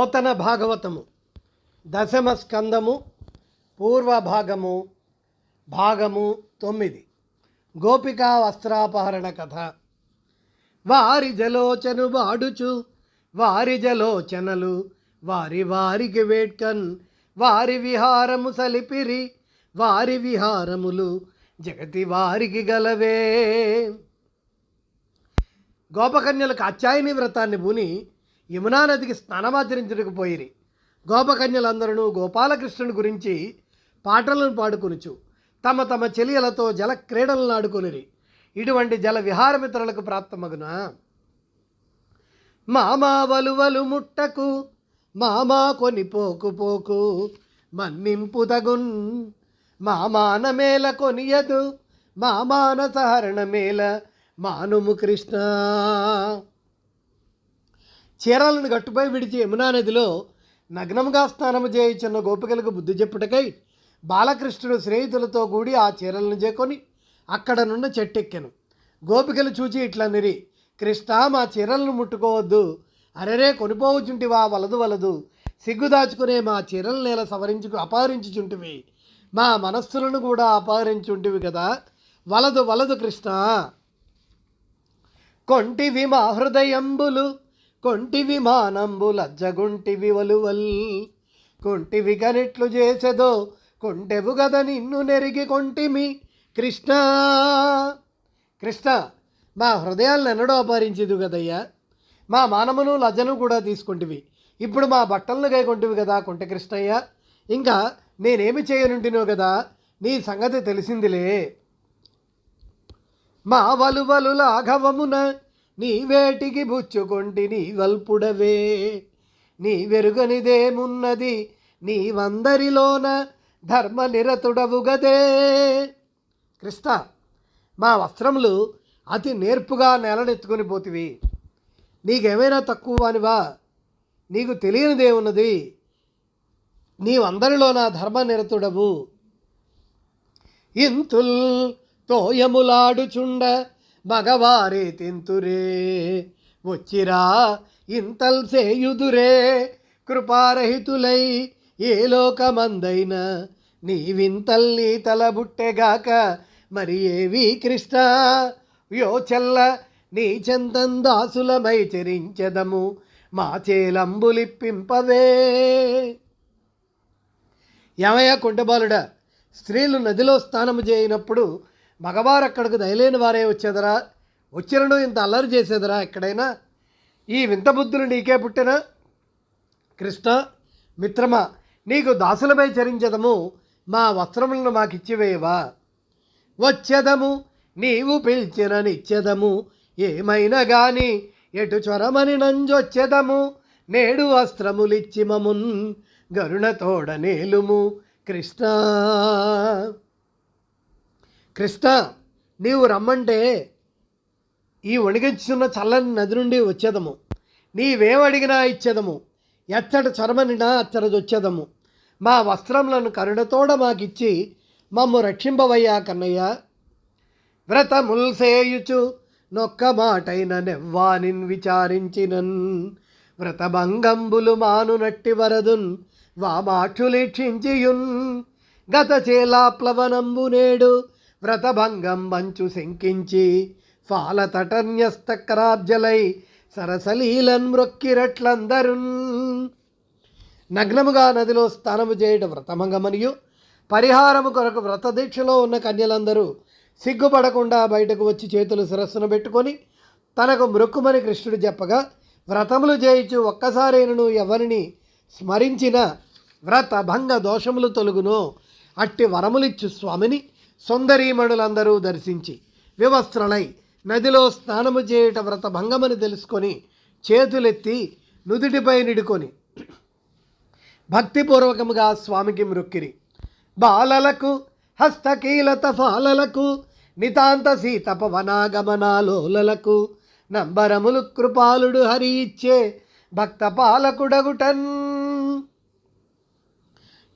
పోతన భాగవతము. దశమ స్కందము పూర్వభాగము భాగము తొమ్మిది. గోపికా వస్త్రాపహరణ కథ. వారి జలోచను వాడుచు వారి జలోచనలు వారి వారికి వేట్కన్ వారి విహారము సలిపిరి వారి విహారములు జగతి వారికి గలవే. గోపకన్యలకు అచ్చాయిని వ్రతాన్ని బుని యమునా నదికి స్నానమాచరించుటకు పోయిరి. గోపకన్యలందరూ గోపాలకృష్ణుని గురించి పాటలను పాడుకొనుచు తమ తమ చెలియలతో జల క్రీడలను ఆడుకొనిరి ఇటువంటి జల విహారమిత్రులకు ప్రాప్తమగున? మామా వలువలు ముట్టకు మామా కొని పోకు పోకు మన్నింపు తగున్. మామాన మేల కొనియదు మామాన సహరణ మేల మానుము కృష్ణ. చీరలను గట్టుపై విడిచి యమునా నదిలో నగ్నంగా స్నానము చేయుచున్న గోపికలకు బుద్ధి చెప్పుటకై బాలకృష్ణుడు స్నేహితులతో కూడి ఆ చీరలను చేకొని అక్కడ నుండి చెట్టెక్కెను. గోపికలు చూచి ఇట్లా నిరి కృష్ణ మా చీరలను ముట్టుకోవద్దు. అరెరే కొనిపోవచ్చుంటివా వలదు వలదు. సిగ్గు దాచుకునే మా చీరల నేల సవరించుకు అపహరించుచుంటివి. మా మనస్సులను కూడా అపహరించుంటివి కదా. వలదు వలదు కృష్ణ. కొంటివి మా హృదయంబులు. కొంటి విమానంబు లజ్జగుంటివి వలువల్ కొంటివి గనిట్లు చేసెదో కొంటెవు గద నిన్ను నెరిగి కొంటిమి. కృష్ణ! కృష్ణ! మా హృదయాలను ఎన్నడో అపహరించేది కదయ్యా. మా మానమును లజ్జను కూడా తీసుకుంటివి. ఇప్పుడు మా బట్టలను గైకొంటివి కదా కొంటె కృష్ణయ్య. ఇంకా నేనేమి చేయనుంటినో కదా నీ సంగతి తెలిసిందిలే. మా వలువలు లాఘవమున నీ వేటికి బుచ్చుకొంటి నీ వల్పుడవే. నీ వెరుగనిదేమున్నది నీ వందరిలోన ధర్మ నిరతుడవుగదే కృష్ణ మా వస్త్రములు అతి నేర్పుగా నెలనెత్తుకొని పోతివి. నీకేమైనా తక్కువ అనివా నీకు తెలియనిదేమున్నది నీవందరిలో నా ధర్మ నిరతుడవు ఇంతుల్ తోయములాడుచుండ మగవారే తింతురే వచ్చిరా ఇంతల్ సేయుదురే కృపారహితులై ఏ లోకమందైన నీవింతల్ నీ తలబుట్టెగాక మరి ఏవి కృష్ణ? యో చెల్ల నీ చెంతం దాసులమై చరించెదము మా చేలంబులిప్పింపవే. ఏమయ్యా కుంటబాలుడా స్త్రీలు నదిలో స్నానము చేయనప్పుడు మగవారు అక్కడికి దయలేని వారే వచ్చేదరా? వచ్చినను ఇంత అల్లరి చేసేదరా ఎక్కడైనా? ఈ వింత బుద్ధులు నీకే పుట్టిన? కృష్ణ మిత్రమా నీకు దాసులపై చరించదము మా వస్త్రములను మాకిచ్చివేయవా? వచ్చేదము నీవు పిలిచినని ఇచ్చేదము ఏమైనా గాని ఎటు చొరమని నంజొచ్చేదము నేడు వస్త్రములిచ్చి మమున్ గరుణతోడ నేలుము కృష్ణ. కృష్ణ నీవు రమ్మంటే ఈ వణిగించున్న చల్లని నది నుండి వచ్చేదము. నీవేమడిగినా ఇచ్చేదము. ఎచ్చట చరమనినా అచ్చరదొచ్చేదము మా వస్త్రములను కరుణతోడ మాకిచ్చి మమ్ము రక్షింపవయ్యా కన్నయ్య. వ్రతముల్ సేయుచు నొక్క మాటైన నెవ్వానిన్ విచారించినన్. వ్రతభంగంబులు మానునట్టి వరదున్ వామాక్షులీక్షించియున్ గత చేలాప్లవనంబు నేడు వ్రతభంగం మంచు శంకించి ఫాలతటన్యస్తక్రాబ్జలై సరసలీలన్ మృక్కిరట్లందరు నగ్నముగా నదిలో స్నానము చేయట వ్రతభంగమనియు పరిహారము కొరకు వ్రత దీక్షలో ఉన్న కన్యలందరూ సిగ్గుపడకుండా బయటకు వచ్చి చేతులు శిరస్సును పెట్టుకొని తనకు మృక్కుమని కృష్ణుడు చెప్పగా వ్రతములు చేయించు ఒక్కసారైనను ఎవరిని స్మరించిన వ్రత భంగ దోషములు తొలుగును అట్టి వరములిచ్చు స్వామిని సుందరీమణులందరూ దర్శించి వివస్త్రలై నదిలో స్నానము చేయుట వ్రత భంగమని తెలుసుకొని చేతులెత్తి నుదుటిపై నిడుకొని భక్తిపూర్వకముగా స్వామికి మృక్కిరి. బాలలకు హస్తకీలత ఫాలలకు నితాంత సీతపవనాగమనాలోలలకు నంబరములు కృపాలుడు హరి ఇచ్చే భక్త పాలకుడగుటన్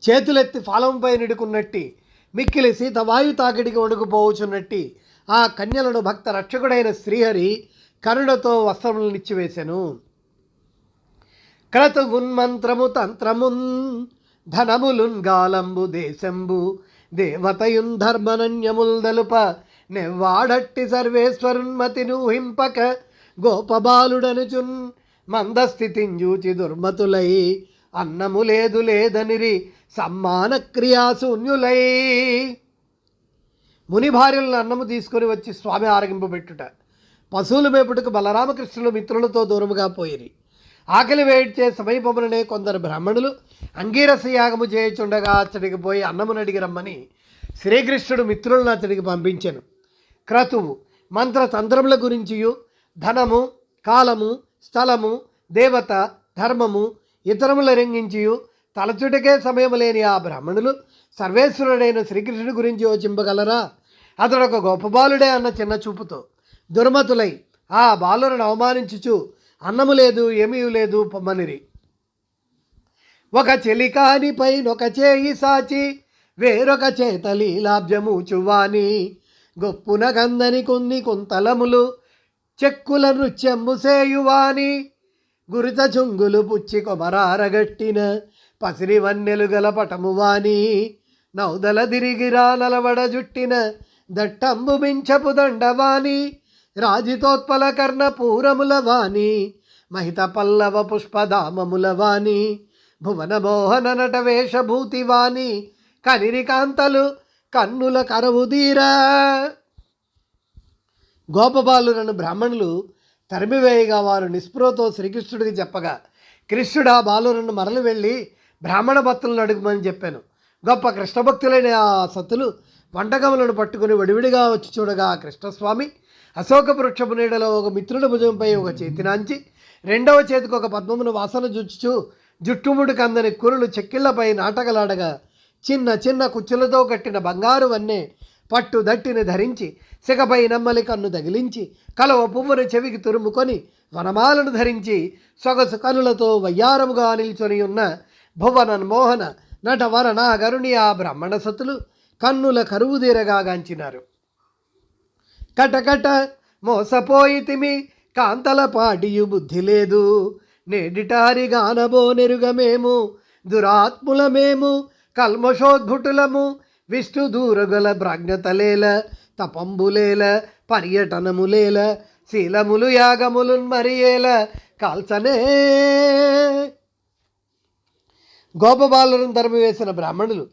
చేతులెత్తి ఫాలంపై నిడుకున్నట్టి మిక్కిలి సీత వాయు తాకిడికి వణుకుపోవచ్చున్నట్టి ఆ కన్యలను భక్త రక్షకుడైన శ్రీహరి కరుణతో వస్త్రములను ఇచ్చివేశాను క్రతువున్ మంత్రము తంత్రమున్ ధనములున్ గాలంబు దేశంబు దేవతయున్ ధర్మనన్యముల్ దలుప నెవ్వాడట్టి సర్వేశ్వరున్మతి నూహింపక గోపబాలుడనుచున్ మందస్థితింజూచి దుర్మతులై అన్నము లేదు లేదనిరి సమ్మాన క్రియాశూన్యులై ముని భార్యలను అన్నము తీసుకొని వచ్చి స్వామి ఆరగింపబెట్టుట పశువుల మేపుటకు బలరామకృష్ణులు మిత్రులతో దూరముగా పోయిరి. ఆకలి వేడ్చే సమీపములనే కొందరు బ్రాహ్మణులు అంగీరస యాగము చేయుచుండగా అతడికి పోయి అన్నమును అడిగి రమ్మని శ్రీకృష్ణుడు మిత్రులను అతడికి పంపించెను. క్రతువు మంత్రతంత్రముల గురించియు ధనము కాలము స్థలము దేవత ధర్మము ఇతరముల రంగించియు తలచుటకే సమయం లేని ఆ బ్రాహ్మణులు సర్వేశ్వరుడైన శ్రీకృష్ణుడి గురించి యోచింపగలరా? అతడు ఒక గొప్ప బాలుడే అన్న చిన్న చూపుతో దుర్మతులై ఆ బాలులను అవమానించుచు అన్నము లేదు ఏమీ లేదు పొమ్మనిరి. ఒక చెలికాని పైన ఒక చేయి సాచి వేరొక చేతలి లాభ్యము చువాని గొప్పున గందని కొన్ని కుంతలములు చెక్కుల నృత్యము సేయువాని గురిత చుంగులు పుచ్చి కొమరారగట్టిన పసిరి వన్నెలు గల వాని నౌదల దిరిగిరా నలవడ జుట్టిన దట్టంబు మించపు దండవాణి రాజితోత్పల కర్ణ పూరముల వాణి మహిత పల్లవ పుష్పధామముల వాణి భువన మోహన నట వేషభూతి వాణి కనిరి కాంతలు కన్నుల కరవుదీరా గోపబాలులను బ్రాహ్మణులు తరిమివేయగా వారు నిస్పృహతో శ్రీకృష్ణుడికి చెప్పగా కృష్ణుడు ఆ బాలురను మరలు వెళ్ళి బ్రాహ్మణ భక్తులను అడుగుమని చెప్పాను. గొప్ప కృష్ణభక్తులైన ఆ సతులు వంటకములను పట్టుకుని విడివిడిగా వచ్చి చూడగా కృష్ణస్వామి అశోక వృక్షపు నీడలో ఒక మిత్రుడి భుజంపై ఒక చేతినాంచి రెండవ చేతికి ఒక పద్మమును వాసన జుచ్చుచు జుట్టుముడి కందని కురులు చెక్కిళ్ళపై నాటకలాడగా చిన్న చిన్న కుచ్చులతో కట్టిన బంగారు వన్నె పట్టు దట్టిని ధరించి సిగపై నమ్మలి కన్ను తగిలించి కలవ పువ్వును చెవికి తురుముకొని వనమాలను ధరించి సొగసు కనులతో వయ్యారముగా నిల్చొని ఉన్న భువనన్ మోహన నట వరణ గరుణి ఆ బ్రాహ్మణ సతులు కన్నుల కరువుదీరగా గాంచినారు. కటకట మోసపోయితిమి కాంతల పాటియు బుద్ధి లేదు. నేడిటారి గానబోనెరుగమేము దురాత్ములమేము కల్మషోద్భుటులము విష్ణు దూరగల ప్రాజ్ఞతలేల తపంబులేల పర్యటనములేల శీలములు యాగములున్ మరియేల కాల్చనే గోపబాలను తరిమివేసిన బ్రాహ్మణులు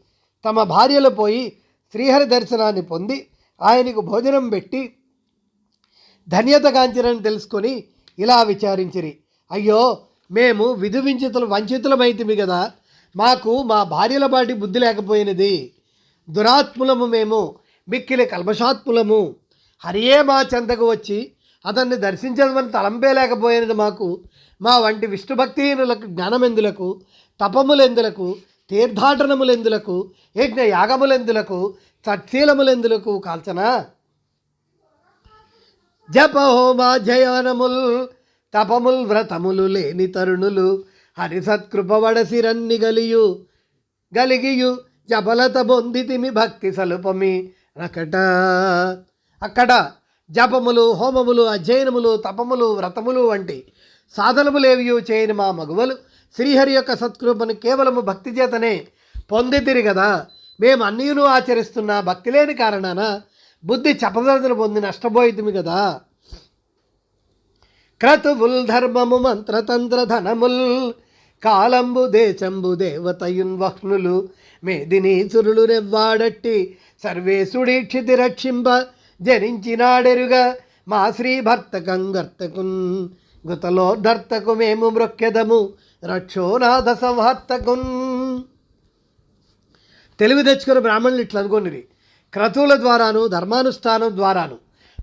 తమ భార్యలు పోయి శ్రీహరి దర్శనాన్ని పొంది ఆయనకు భోజనం పెట్టి ధన్యత తెలుసుకొని ఇలా విచారించిరి. అయ్యో మేము విధువించితులు వంచితులమైతిమి కదా మాకు మా భార్యల బాటి బుద్ధి లేకపోయినది. దురాత్ములము మేము మిక్కిలి కల్మషాత్ములము. హరియే మా చెంతకు వచ్చి అతన్ని దర్శించడమని తలంపేలేకపోయినది మాకు. మా వంటి విష్ణుభక్తిహీనులకు జ్ఞానమెందులకు తపములెందులకు తీర్థాటనములెందులకు యజ్ఞ యాగములెందులకు సత్శీలములెందులకు కాల్చనా? జప హోమ తపముల్ వ్రతములు లేని తరుణులు హరి సత్కృప వడసిరన్ని గలియు గలిగియు జపలత బొందితిమి భక్తి సలుపమి రకట. అక్కడ జపములు హోమములు అధ్యయనములు తపములు వ్రతములు వంటి సాధనములేవియూ చేయని మా మగువలు. శ్రీహరి యొక్క సత్కృపను కేవలము భక్తి చేతనే పొందితిరి కదా మేము అన్నీను ఆచరిస్తున్న భక్తి లేని కారణాన బుద్ధి చపదలను పొంది నష్టపోయింది కదా క్రతువుల్ ధర్మము మంత్రతంత్ర ధనముల్ కాలంబు దేశంబు దేవతయున్ వహ్నులు మేదినీసురులు రెవ్వాడట్టి సర్వేశుడీక్షితి రక్షింప జనించినాడెరుగా మా శ్రీ భర్తకం గర్తకున్ గుతలోర్ధర్తకు మేము మృక్యదము రక్షోనాథ సంహర్తకున్ తెలివి తెచ్చుకున్న బ్రాహ్మణులు ఇట్లా అనుకోనిరి. క్రతువుల ద్వారాను ధర్మానుష్ఠానం ద్వారాను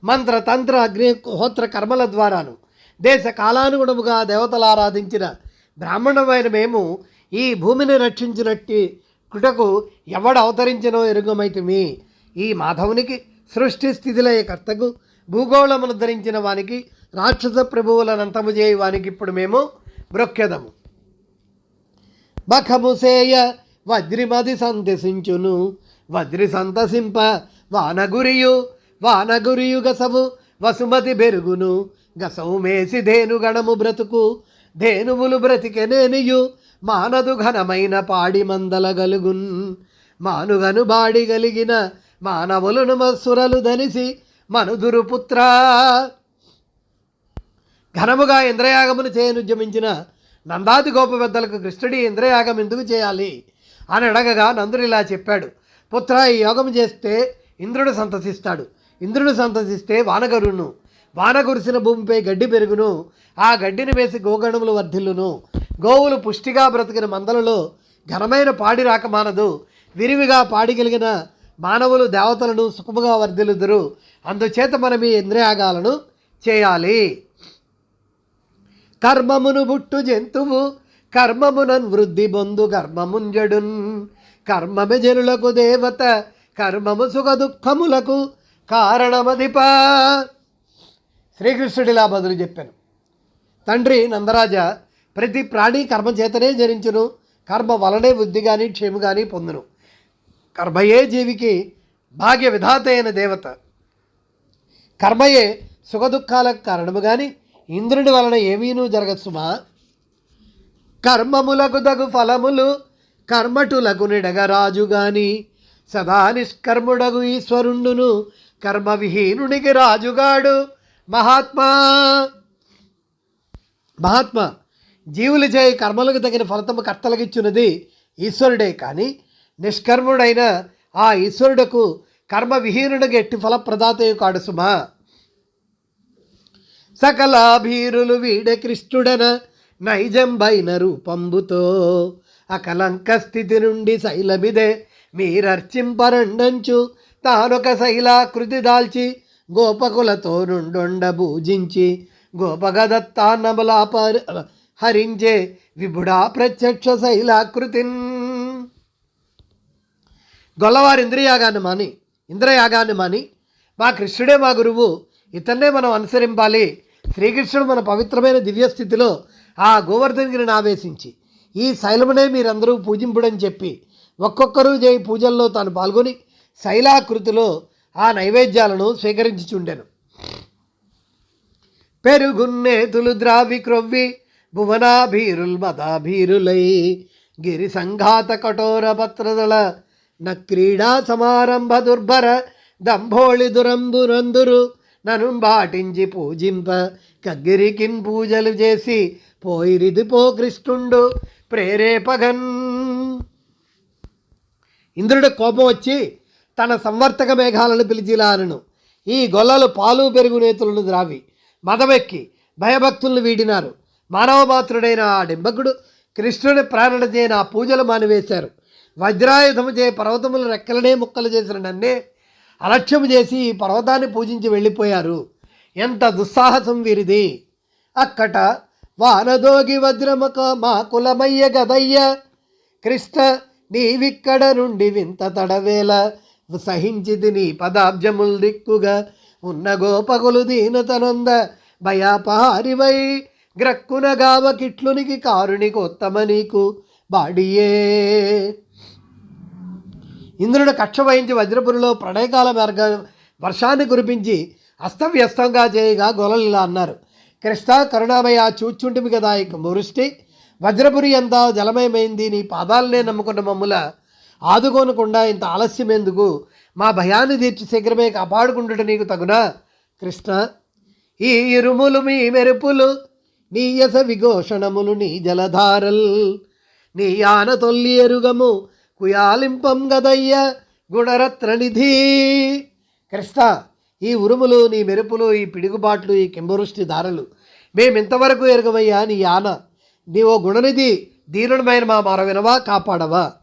మంత్ర తంత్ర అగ్ని హోత్ర కర్మల ద్వారాను దేశ కాలానుగుణముగా దేవతలు ఆరాధించిన బ్రాహ్మణమైన మేము ఈ భూమిని రక్షించినట్టి కుటకు ఎవడు అవతరించినో ఎరుగమైతిమి ఈ మాధవునికి. సృష్టి స్థితిలయ కర్తకు. భూగోళమును ధరించిన వానికి రాక్షస ప్రభువులను అంతము చేయి వానికి ఇప్పుడు మేము బ్రొక్కెదము. బఖముసేయ వజ్రిమది సంతసించును వజ్రి సంతసింప వానగురియు వానగురియు గసవు వసుమతి బెరుగును. గసవు మేసి ధేనుగణము బ్రతుకు ధేనువులు బ్రతికెనేనియు మానదు ఘనమైన పాడి మందలగలుగున్ మానుగను బాడి కలిగిన మానవులను మత్సురలు ధనిసి మనుదురుపుత్ర ఘనముగా ఇంద్రయాగమును చేయనుద్యమించిన నందాది గోప పెద్దలకు కృష్ణుడి ఇంద్రయాగం ఎందుకు చేయాలి అని అడగగా నందుడు ఇలా చెప్పాడు. పుత్ర ఈ యోగం చేస్తే ఇంద్రుడు సంతసిస్తాడు. ఇంద్రుడు సంతసిస్తే వానగరును. వాన కురిసిన భూమిపై గడ్డి పెరుగును. ఆ గడ్డిని వేసి గోగణములు వర్ధిల్లును. గోవులు పుష్టిగా బ్రతికిన మందలలో ఘనమైన పాడి రాకమానదు విరివిగా పాడిగలిగిన మానవులు దేవతలను సుఖముగా వర్ధిల్లుదురు. అందుచేత మనం ఈ ఇంద్రియాగాలను చేయాలి. కర్మమును బుట్టు జంతువు కర్మమునన్ వృద్ధి బొందు కర్మముంజడున్ కర్మమి జనులకు దేవత కర్మము సుఖ దుఃఖములకు కారణమధిప. శ్రీకృష్ణుడిలా బదులు చెప్పాను. తండ్రి నందరాజ ప్రతి ప్రాణి కర్మ చేతనే జరించును. కర్మ వలనే వృద్ధి కానీ క్షేమ కానీ పొందును. కర్మయే జీవికి భాగ్య విధాత అయిన దేవత. కర్మయే సుఖదుఖాలకు కారణము కానీ ఇంద్రుని వలన ఏమీనూ జరగచ్చుమా కర్మములకు తగు ఫలములు కర్మటులకు నిడగరాజు గాని సదా నిష్కర్ముడగు ఈశ్వరుండును కర్మవిహీనునికి రాజుగాడు మహాత్మా. మహాత్మా జీవులు చేయి కర్మలకు తగిన ఫలితము కర్తలకిచ్చున్నది ఈశ్వరుడే కానీ నిష్కర్ముడైన ఆ ఈశ్వరుడకు కర్మ విహీనుడికి ఎట్టి ఫలప్రదాతయు కాడు సుమా సకలాభీరులు వీడ కృష్ణుడన నైజంబైన రూపంబుతో అకలంక స్థితి నుండి శైలమిదే మీరర్చింపరండంచు తానొక శైలాకృతి దాల్చి గోపకులతో నుండొండ భూజించి గోపగదత్తాన్నములాప హరించే విభుడా ప్రత్యక్ష శైలాకృతిన్. గొల్లవారి ఇంద్రియాగాన్ని మాని ఇంద్రయాగాన్ని మాని మా కృష్ణుడే మా గురువు ఇతన్నే మనం అనుసరింపాలి. శ్రీకృష్ణుడు మన పవిత్రమైన దివ్యస్థితిలో ఆ గోవర్ధనగిరిని ఆవేశించి ఈ శైలమునే మీరందరూ పూజింపుడని చెప్పి ఒక్కొక్కరు చేయి పూజల్లో తాను పాల్గొని శైలాకృతిలో ఆ నైవేద్యాలను స్వీకరించుచుండెను. పెరుగున్నేతులు ద్రావి క్రొవ్వి భువనాభీరుల్ మదాభీరులై గిరి సంఘాత కఠోర పత్రదళ న క్రీడా సమారంభ దుర్భర దంభోళి దురంబురందురు నను బాటించి పూజింప కగ్గిరికిన్ పూజలు చేసి పోయిరిది పో కృష్ణుండు ప్రేరేపగన్. ఇంద్రుడి కోపం వచ్చి తన సంవర్తక మేఘాలను పిలిచిలానను ఈ గొల్లలు పాలు పెరుగు నేతులను ద్రావి. మదమెక్కి భయభక్తులను వీడినారు. మానవమాత్రుడైన ఆ డింబకుడు కృష్ణుని ప్రారణ ఆ పూజలు మానివేశారు. వజ్రాయుధము చే పర్వతములు రెక్కలనే ముక్కలు చేసిన నన్నే అలక్ష్యము చేసి ఈ పర్వతాన్ని పూజించి వెళ్ళిపోయారు. ఎంత దుస్సాహసం వీరిది. అక్కట వానదోగి వజ్రమక మా కులమయ్య గదయ్య కృష్ణ నీవిక్కడ నుండి వింత తడవేల సహించిది నీ పదాబ్జముల్ దిక్కుగా ఉన్న గోపకులు దీనతనొంద భయాపహారివై గ్రక్కునగావ కిట్లునికి కారునికి ఉత్తమ నీకు బాడియే. ఇంద్రుడు కక్ష వహించి వజ్రపురిలో ప్రణయకాల మార్గ వర్షాన్ని కురిపించి అస్తవ్యస్తంగా చేయగా గొలలు ఇలా అన్నారు. కృష్ణ కరుణామయ చూచుంటిమి కదా ఇక వృష్టి వజ్రపురి అంతా జలమయమైంది నీ పాదాలనే నమ్ముకున్న మమ్ముల. ఆదుకోనకుండా ఇంత ఆలస్యం ఎందుకు మా భయాన్ని తీర్చి శీఘ్రమే కాపాడుకుంటుట నీకు తగునా? కృష్ణ ఈ ఇరుములు మీ మెరుపులు నీ యస విఘోషణములు నీ జలధారల్. నీ ఆన తొల్లి ఎరుగము కుయాలింపం గదయ్య గుణరత్ననిధి. కృష్ణ ఈ ఉరుములు నీ మెరుపులు ఈ పిడుగుబాట్లు ఈ కింబవృష్టి దారలు మేమింతవరకు ఎరగవయ్యా నీ ఆన నీవో గుణనిధి దీనుడమైన మా మరవినవా కాపాడవా?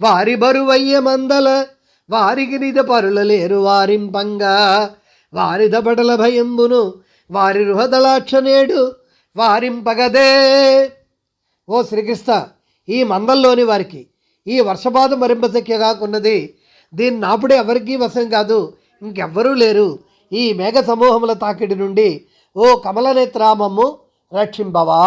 వారి బరువయ్య మందల వారికి నిజ పరుల లేరు వారింపంగా. వారి దపటల భయంబును వారి రుహదలాక్షనేడు వారింపగదే. ఓ శ్రీకృష్ణ ఈ మందల్లోని వారికి ఈ వర్షపాతం మరింపశక్యగా కొన్నది దీన్ని నాపుడే ఎవరికీ వశం కాదు ఇంకెవ్వరూ లేరు. ఈ మేఘ సమూహముల తాకిడి నుండి ఓ కమలనేత్రామమ్ము రక్షింపవా.